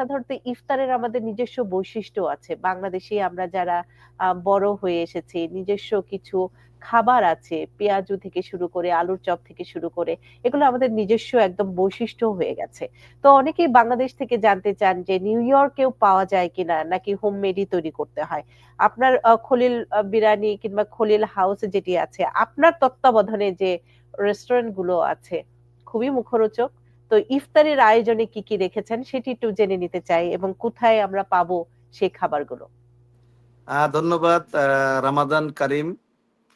সাধারণত ইফতারের আমাদের নিজস্ব বৈশিষ্ট্য আছে। বাংলাদেশী আমরা যারা বড় হয়ে এসেছি, নিজস্ব কিছু খাবার আছে। পেঁয়াজু থেকে শুরু করে, আলুর চপ থেকে শুরু করে এগুলো আমাদের নিজস্ব একদম বৈশিষ্ট্য হয়ে গেছে। তো অনেকেই বাংলাদেশ থেকে জানতে চান যে নিউ ইয়র্কেও পাওয়া যায় কিনা নাকি হোমমেডই তৈরি করতে হয়? আপনার খলিল বিরানি কিংবা খলিল হাউস যেটি আছে, আপনার তত্ত্বাবধানে যে রেস্টুরেন্টগুলো আছে খুবই মুখরোচক। তো ইফতারের আয়োজনে কি, কি রেখেছেন সেটি একটু জেনে নিতে চাই এবং কোথায় আমরা পাবো সেই খাবারগুলো? ধন্যবাদ রামাদান কারিম।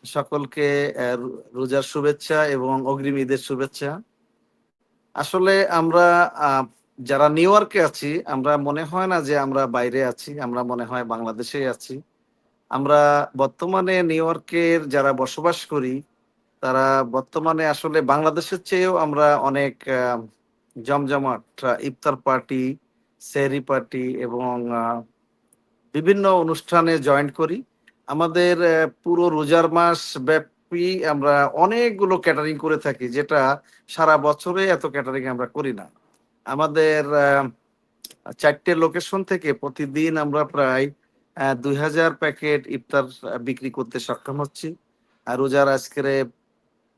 সকলকে রোজার শুভেচ্ছা এবং অগ্রিম ঈদের শুভেচ্ছা। আসলে আমরা যারা নিউ ইয়র্কে আছি, আমরা মনে হয় না যে আমরা বাইরে আছি। আমরা মনে হয় বাংলাদেশেই আছি। আমরা বর্তমানে নিউ ইয়র্কের যারা বসবাস করি, তারা বর্তমানে আসলে বাংলাদেশের চেয়েও আমরা অনেক জমজমাট ইফতার পার্টি, সেহরি পার্টি এবং বিভিন্ন অনুষ্ঠানে জয়েন করি। আমাদের পুরো রোজার মাস ব্যাপী আমরা অনেকগুলো ক্যাটারিং করে থাকি, যেটা সারা বছরে এত ক্যাটারিং আমরা করি না। আমাদের চারটে লোকেশন থেকে প্রতিদিন আমরা প্রায় দুই হাজার প্যাকেট ইফতার বিক্রি করতে সক্ষম হচ্ছি। আর রোজার আজকেরে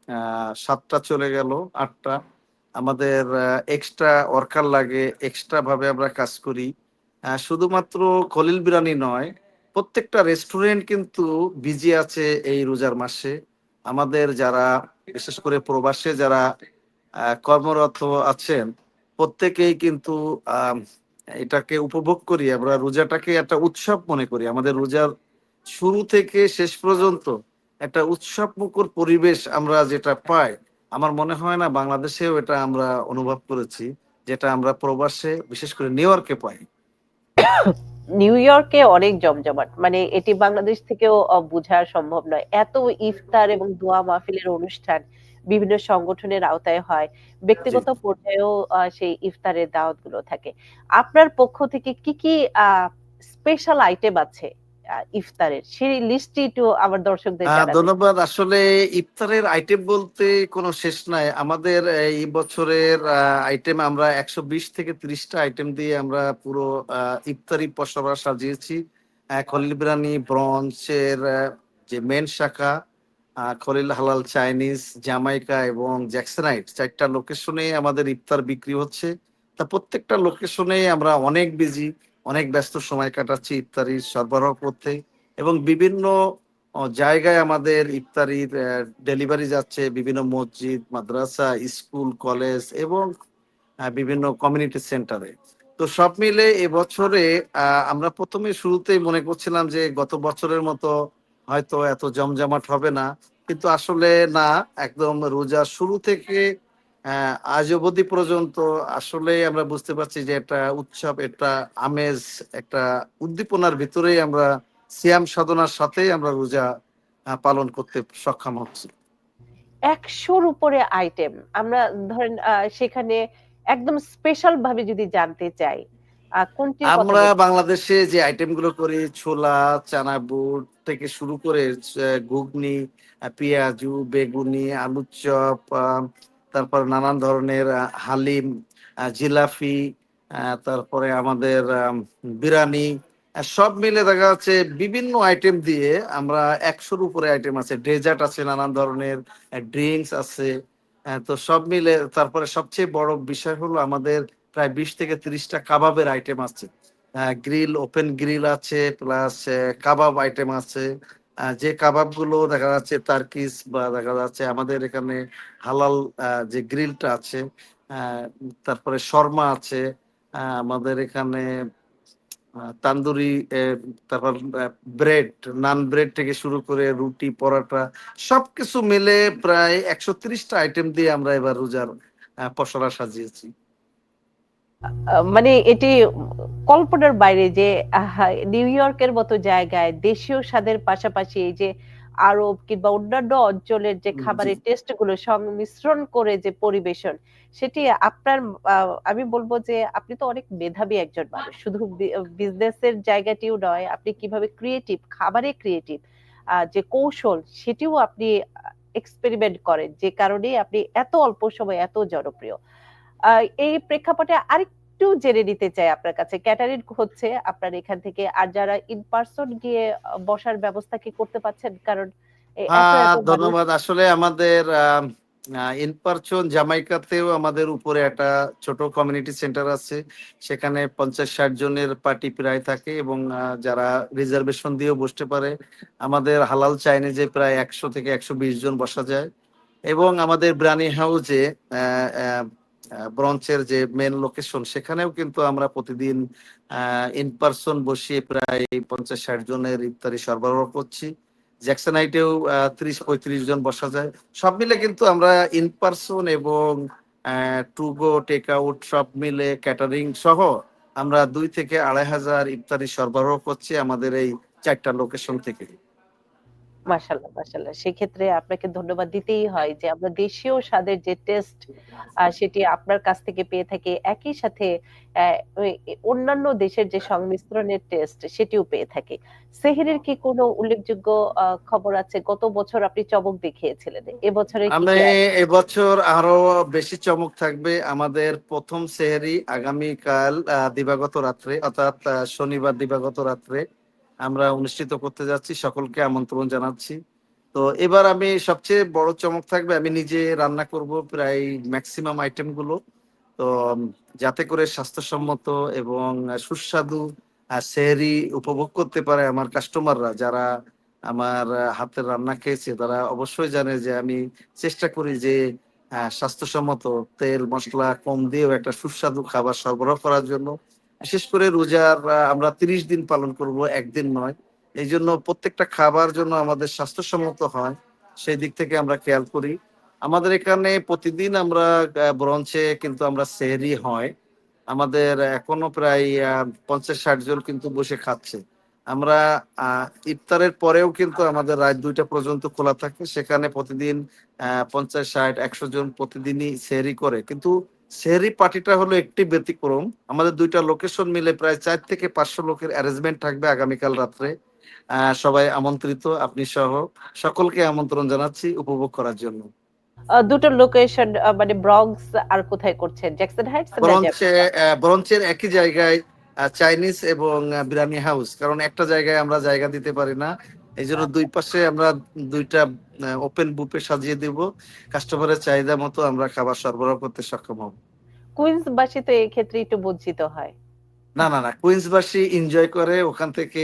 আ ৭ টা চলে গেল, ৮ টা। আমাদের এক্সট্রা ওয়ার্কার লাগে, এক্সট্রা ভাবে আমরা কাজ করি। শুধুমাত্র খলিল বিরানি নয়, প্রত্যেকটা রেস্টুরেন্ট কিন্তু বিজি আছে এই রোজার মাসে। আমাদের যারা বিশেষ করে প্রবাসে যারা কর্মরত আছেন, প্রত্যেকেই কিন্তু এটাকে উপভোগ করি। আমরা রোজাটাকে একটা উৎসব মনে করি। আমাদের রোজার শুরু থেকে শেষ পর্যন্ত একটা উৎসবমুখর পরিবেশ আমরা যেটা পাই, আমার মনে হয় না বাংলাদেশেও এটা আমরা অনুভব করেছি। যেটা আমরা প্রবাসে বিশেষ করে নিউ ইয়র্কে পাই। নিউ ইয়র্কে অনেক জমজমাট। মানে এটি বাংলাদেশ থেকেও বোঝা সম্ভব নয়। এত ইফতার এবং দোয়া মাহফিলের অনুষ্ঠান বিভিন্ন সংগঠনের আওতায় হয়। ব্যক্তিগত পর্যায়েও সেই ইফতারের দাওয়াতগুলো থাকে। আপনার পক্ষ থেকে কি, কি স্পেশাল আইটেম আছে ইফতারের? সেই লিস্টটি একটু আমার দর্শকদের ধন্যবাদ। আসলে ইফতারের আইটেম বলতে কোনো শেষ নাই। আমাদের এই বছরের আইটেম আমরা ১২০ থেকে ৩০ টা আইটেম দিয়ে আমরা পুরো ইফতারি পসরা সাজিয়েছি। খলিল বিরানি, ব্রঞ্চের যে মেইন শাখা, খলিল হালাল চাইনিজ, জামাইকা এবং জ্যাকসনাইট ৪ টা লোকেশনে আমাদের ইফতার বিক্রি হচ্ছে। তা প্রত্যেকটা লোকেশনেই আমরা অনেক বিজি, অনেক ব্যস্ত সময় কাটাচ্ছি ইফতারি সরবরাহ করতে এবং বিভিন্ন জায়গায় আমাদের ইফতারির ডেলিভারি যাচ্ছে বিভিন্ন মসজিদ, মাদ্রাসা, স্কুল, কলেজ এবং বিভিন্ন কমিউনিটি সেন্টারে। তো সব মিলে এবছরে আমরা ১ম এ শুরুতেই মনে করছিলাম যে গত বছরের মতো হয়তো এত জমজমাট হবে না। কিন্তু আসলে না, একদম রোজা শুরু থেকে আজ অবধি পর্যন্ত আসলেই আমরা বুঝতে পারছি যে এটা উৎসব, এটা আমেজ, একটা উদ্দীপনার ভিতরেই আমরা সিয়াম সাধনার সাথেই আমরা রোজা পালন করতে সক্ষম হচ্ছি। ১০০ র উপরে আইটেম। আমরা ধরেন সেখানে একদম স্পেশাল ভাবে যদি জানতে চাই, আমরা বাংলাদেশে যে আইটেমগুলো করি ছোলা, চানা বুট থেকে শুরু করে ঘুগনি, পেঁয়াজু, বেগুনি, আলুর চপ, তারপর নানান ধরনের হালিম, জিলাফি তারপরে আমাদের আম বিরানি। সব মিলে দেখা যাচ্ছে বিভিন্ন আইটেম দিয়ে আমরা একশোর উপরে আইটেম আছে। ডেজার্ট আছে নানান ধরনের, ড্রিঙ্কস আছে। তো সব মিলে তারপরে সবচেয়ে বড় বিষয় হলো আমাদের প্রায় ২০ থেকে ৩০ টা কাবাবের আইটেম আছে। গ্রিল, ওপেন গ্রিল আছে প্লাস কাবাব আইটেম আছে। যে কাবাবগুলো দেখা যাচ্ছে টার্কিশ বা দেখা যাচ্ছে আমাদের এখানে হালাল যে গ্রিলটা আছে, তারপরে শর্মা আছে। আমাদের এখানে তান্দুরি তারপর ব্রেড, নান ব্রেড থেকে শুরু করে রুটি, পরাটা সবকিছু মিলে প্রায় ১৩০ টা আইটেম দিয়ে আমরা এবার রোজার আ পসরা সাজিয়েছি। মানে এটি কল্পনার বাইরে যে নিউ ইয়র্কের মতো জায়গায় দেশীয় স্বাদের পাশাপাশি এই যে আরব কিংবা অন্যান্য অঞ্চলের যে খাবারের টেস্টগুলো সংমিশ্রণ করে যে পরিবেশন, সেটি আপনার আমি বলব যে আপনি তো অনেক মেধাবী একজন মানুষ। শুধু বি বিজনেস এর জায়গাটিও নয়, আপনি কীভাবে ক্রিয়েটিভ, খাবারে ক্রিয়েটিভ যে কৌশল সেটিও আপনি এক্সপেরিমেন্ট করেন। যে কারণে আপনি এত অল্প সময় এত জনপ্রিয়। এই প্রেক্ষাপটে আরেকটু জেনে নিতে চাই আপনার কাছে। ক্যাটারিং হচ্ছে আপনার এখান থেকে। আর যারা ইন পারসন গিয়ে বসার ব্যবস্থা কি করতে পারছেন? কারণ মানুষ ধন্যবাদ। আসলে আমাদের ইন পারসন জামাইকাতেও আমাদের উপরে একটা ছোট কমিউনিটি সেন্টার আছে। সেখানে ৫০-৬০ জনের পার্টি প্রায় থাকে এবং যারা রিজার্ভেশন দিয়েও বসতে পারে। আমাদের হালাল চাইনিজে প্রায় ১০০ থেকে ১২০ জন বসা যায়। এবং আমাদের ব্রানি হাউজে ব্রঞ্চের যে মেন লোকেশন সেখানেও কিন্তু আমরা প্রতিদিন ইন পারসন বসিয়ে প্রায় ৫০-৬০ জনের ইফতারি সরবরাহ করছি। জ্যাকসনাইটেও আ ৩০-৩৫ জন বসা যায়। সব মিলে কিন্তু আমরা ইন পারসন এবং টু গো, টেক আউট সব মিলে ক্যাটারিং সহ আমরা ২ থেকে ২৫০০ ইফতারি সরবরাহ করছি আমাদের এই চারটা লোকেশন থেকে। মাশাআল্লাহ, মাশাআল্লাহ। সেক্ষেত্রে আপনাকে ধন্যবাদ দিতেই হয় যে আমরা দেশীয় স্বাদের যে টেস্ট সেটি আপনার কাছ থেকে পেয়ে থাকি। একই সাথে অন্যান্য দেশের যে সংমিশ্রণের টেস্ট সেটিও পেয়ে থাকি। সেহরির কি কোনো উল্লেখযোগ্য খবর আছে? গত বছর আপনি চমক দেখিয়েছিলেন। এবছরে আমি এবছর আরও বেশি চমক থাকবে। আমাদের প্রথম সেহরি আগামীকাল দিবাগত রাত্রে অর্থাৎ শনিবার দিবাগত রাত্রে আমরা অনুষ্ঠিত করতে যাচ্ছি। সকলকে আমন্ত্রণ জানাচ্ছি। তো এবার আমি সবচেয়ে বড় চমক থাকবে, আমি নিজে রান্না করব প্রায় ম্যাক্সিমাম আইটেমগুলো। তো যাতে করে স্বাস্থ্যসম্মত এবং সুস্বাদু সেহরি উপভোগ করতে পারে আমার কাস্টমাররা যারা আমার হাতের রান্না খেয়েছে, তারা অবশ্যই জানে যে আমি চেষ্টা করি যে স্বাস্থ্যসম্মত তেল, মশলা কম দিয়েও একটা সুস্বাদু খাবার সরবরাহ করার জন্য। বিশেষ করে রোজার আমরা ৩০ দিন পালন করব, একদিন নয় এই জন্য প্রত্যেকটা খাবার জন্য আমাদের স্বাস্থ্যসম্মত হয়। সেই দিক থেকে আমরা খেয়াল করি। আমাদের এখানে প্রতিদিন আমরা ব্রঞ্চে কিন্তু আমরা সেহরি হয়। আমাদের এখনও প্রায় পঞ্চাশ ৫০-৬০ জন কিন্তু বসে খাচ্ছে। আমরা ইফতারের পরেও কিন্তু আমাদের রাত দুইটা পর্যন্ত খোলা থাকে। সেখানে প্রতিদিন পঞ্চাশ ষাট একশো জন প্রতিদিনই সেহরি করে। কিন্তু সেহরি পার্টিটা হলো একটি ব্যতিক্রম। আমাদের ২ টা লোকেশন মিলে প্রায় ৪ থেকে ৫০০ লোকের অ্যারেঞ্জমেন্ট থাকবে আগামীকাল রাত্রে। সবাই আমন্ত্রিত, আপনি সহ সকলকে আমন্ত্রণ জানাচ্ছি উপভোগ করার জন্য। দুটো লোকেশন মানে ব্রঙ্কস আর কোথায় করছেন? জ্যাকসন হাইটস ব্রঞ্চের একই জায়গায় চাইনিজ এবং আ বিরিয়ানি হাউস। কারণ একটা জায়গায় আমরা জায়গা দিতে পারি না। এইজন্য ২ পাশে আমরা দুইটা ওপেন বুফে সাজিয়ে দিব। কাস্টমারের চাহিদা মতো আমরা খাবার সরবরাহ করতে সক্ষম হব। কুইন্সবাসী তো এই ক্ষেত্রে একটু বঞ্চিত হয়। না, না, না। কুইন্সবাসী এনজয় করে ওখান থেকে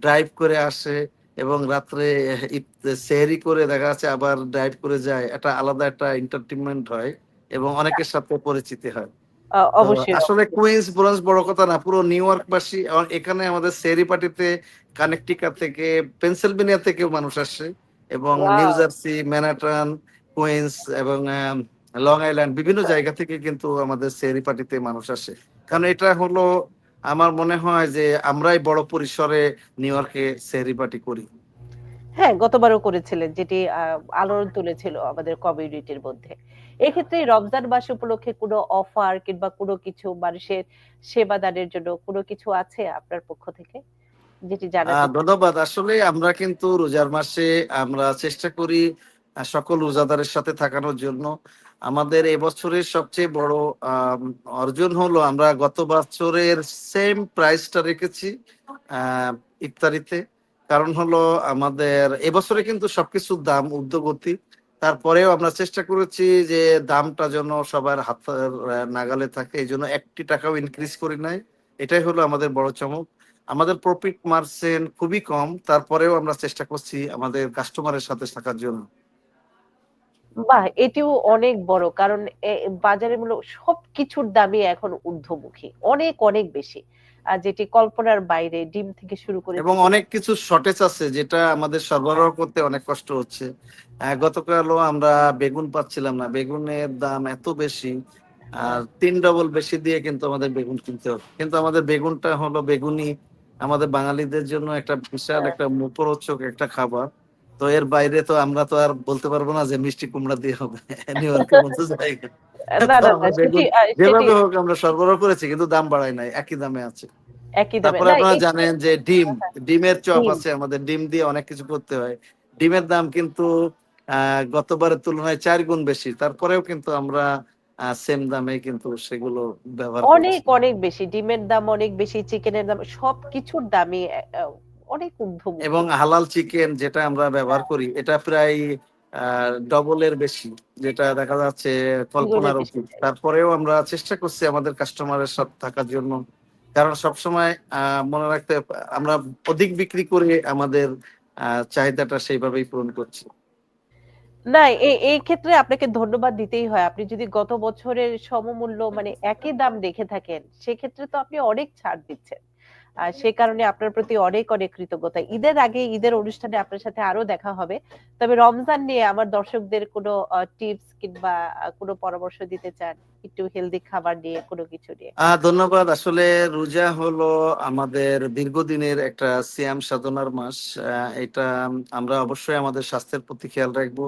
ড্রাইভ করে আসে এবং রাত্রে সেহরি করে দেখা যাচ্ছে আবার ড্রাইভ করে যায়। এটা আলাদা একটা এন্টারটেইনমেন্ট হয় এবং অনেকের সাথে পরিচিতি হয়। অবশ্যই, আসলে কুইন্স ব্রঞ্চ বড় কথা না। পুরো নিউ ইয়র্কবাসী এখানে আমাদের সেহরি পার্টিতে কানেকটিকা থেকে পেনসিলভেনিয়া থেকেও মানুষ আসে এবং নিউ জার্সি, ম্যানহাটন, কুইন্স এবং লং আইল্যান্ড বিভিন্ন জায়গা থেকে কিন্তু আমাদের সেহরি পার্টিতে মানুষ আসে। কারণ এটা হলো আমার মনে হয় যে আমরাই বড় পরিসরে নিউ ইয়র্কে সেহরি পার্টি করি। হ্যাঁ, গতবারও করেছিলেন যেটি আ আলোড়ন তুলেছিল আমাদের কমিউনিটির মধ্যে। এক্ষেত্রে রমজান মাস উপলক্ষে কোনো অফার কিংবা কোনো কিছু মানুষের সেবা দানের জন্য কোনো কিছু আছে আপনার পক্ষ থেকে? যেটি আ জানাতে চান? ধন্যবাদ। আসলে আমরা কিন্তু রোজার মাসে আমরা চেষ্টা করি আ সকল রোজাদারের সাথে থাকানোর জন্য। আমাদের এবছরের সবচেয়ে বড় আম অর্জন হলো আমরা গত বছরের সেম প্রাইসটা রেখেছি আ ইফতারিতে। কারণ হলো আমাদের এবছরে কিন্তু সবকিছুর দাম ঊর্ধ্বগতি। তারপরেও আমরা চেষ্টা করেছি যে দামটা যেন সবার হাতের নাগালে থাকে। এজন্য একটি টাকাও ইনক্রিজ করি নাই। এটাই হলো আমাদের বড় চমক। আমাদের প্রফিট মার্জিন খুবই কম। তারপরেও আমরা চেষ্টা করছি আমাদের কাস্টমারের সাথে থাকার জন্য। বাহ! এটিও অনেক বড়। কারণ বাজারে মূল্য সবকিছুর দামই এখন ঊর্ধ্বমুখী। অনেক, অনেক বেশি। যেটি কল্পনার বাইরে ডিম থেকে শুরু করে এবং অনেক কিছু শর্টেজ আছে যেটা আমাদের সরবরাহ করতে অনেক কষ্ট হচ্ছে। গতকালও আমরা বেগুন পাচ্ছিলাম না। বেগুনের দাম এত বেশি আর তিন ডবল বেশি দিয়ে কিন্তু আমাদের বেগুন কিনতে হবে কিন্তু আমাদের বেগুনটা হলো বেগুনি আমাদের বাঙালিদের জন্য একটা বিশাল হ্যাঁ। একটা মুখরোচক একটা খাবার। তো এর বাইরে তো আমরা তো আর বলতে পারব না যে মিষ্টি কুমড়া দিয়ে হবে। নিউ ইয়র্কের মতো জায়গা। যেভাবে হোক আমরা সরবরাহ করেছি কিন্তু দাম বাড়াই নাই। একই দামে আছে। তারপরে আপনারা জানেন যে ডিম, হ্যাঁ, হ্যাঁ, ডিমের চপ আছে আমাদের। ডিম দিয়ে অনেক কিছু করতে হয়। ডিমের দাম কিন্তু গতবারের তুলনায় ৪ গুণ বেশি। তারপরেও কিন্তু আমরা সেম দামে কিন্তু সেগুলো ব্যবহার অনেক, অনেক বেশি। ডিমের দাম অনেক বেশি, চিকেনের দাম সবকিছুর দামই অনেক। এবং হালাল চিকেন যেটা আমরা ব্যবহার হ্যাঁ। করি এটা প্রায় আ ডবল বেশি। যেটা দেখা যাচ্ছে কল্পনার। চাই। তারপরেও আমরা চেষ্টা করছি আমাদের কাস্টমারের সাথে থাকার জন্য। কারণ সবসময় মনে রাখতে আমরা অধিক বিক্রি করে আমাদের চাহিদাটা সেইভাবেই পূরণ করছি। না, এই ক্ষেত্রে আপনাকে ধন্যবাদ দিতেই হয়। আপনি যদি গত বছরের সমমূল্য মানে একই দাম রেখে থাকেন, সেক্ষেত্রে তো আপনি অনেক ছাড় দিচ্ছেন। সে কারণে আপনার প্রতি অনেক, অনেক কৃতজ্ঞতা। ঈদের আগে ঈদের অনুষ্ঠানে আপনার সাথে আরও দেখা হবে। তবে রমজান নিয়ে আমার দর্শকদের কোনো টিপস কিংবা কোনো পরামর্শ দিতে চান? একটু হেলথি খাবার নিয়ে কোনো কিছু নিয়ে? ধন্যবাদ। আসলে রোজা হলো আমাদের দীর্ঘদিনের একটা সিয়াম সাধনার মাস। এটা আমরা অবশ্যই আমাদের স্বাস্থ্যের প্রতি খেয়াল রাখব।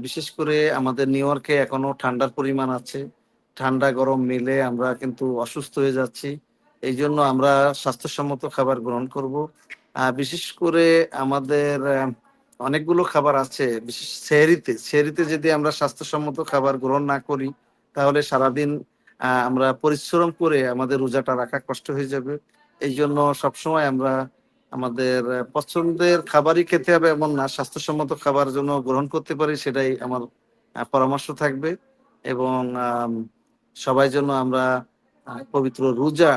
বিশেষ করে আমাদের নিউ ইয়র্কে এখনও ঠান্ডার পরিমাণ আছে। ঠান্ডা গরম মিলে আমরা কিন্তু অসুস্থ হয়ে যাচ্ছি। এইজন্য আমরা স্বাস্থ্যসম্মত খাবার গ্রহণ করব। বিশেষ করে আমাদের অনেকগুলো খাবার আছে। বিশেষ সেহরিতে, সেহরিতে যদি আমরা স্বাস্থ্যসম্মত খাবার গ্রহণ না করি, তাহলে সারাদিন আমরা পরিশ্রম করে আমাদের রোজাটা রাখা কষ্ট হয়ে যাবে। এই জন্য সবসময় আমরা আমাদের পছন্দের খাবারই খেতে হবে এমন না। স্বাস্থ্যসম্মত খাবার জন্য গ্রহণ করতে পারি সেটাই আমার পরামর্শ থাকবে। এবং সবাই যেন আমরা পবিত্র রোজা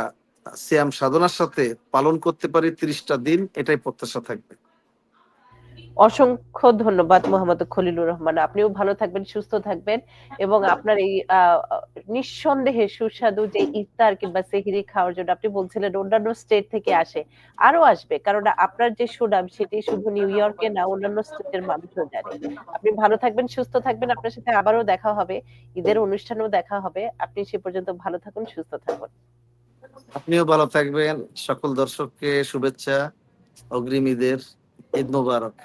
সিয়াম সাধনার সাথে পালন করতে পারি ৩০ টা দিন এটাই প্রত্যাশা থাকবে। অসংখ্য ধন্যবাদ মোহাম্মদ খলিলুর রহমান। আপনিও ভালো থাকবেন, সুস্থ থাকবেন এবং আপনার এই নিঃসন্দেহে সুস্বাদু যে ইফতার কিংবা সেহরি খাওয়ার জন্য আপনি বলছিলেন অন্যান্য স্টেট থেকে আসে। আরও আসবে। কারণ আপনার যে সুনাম সেটি শুধু নিউ ইয়র্কে না অন্যান্য স্টেটের মানুষও জানে। আপনি ভালো থাকবেন, সুস্থ থাকবেন। আপনার সাথে আবারও দেখা হবে। ঈদের অনুষ্ঠানেও দেখা হবে। আপনি সে পর্যন্ত ভালো থাকুন, সুস্থ থাকুন। আপনিও ভালো থাকবেন। সকল দর্শককে শুভেচ্ছা। অগ্রিম ঈদের। ঈদ মোবারক।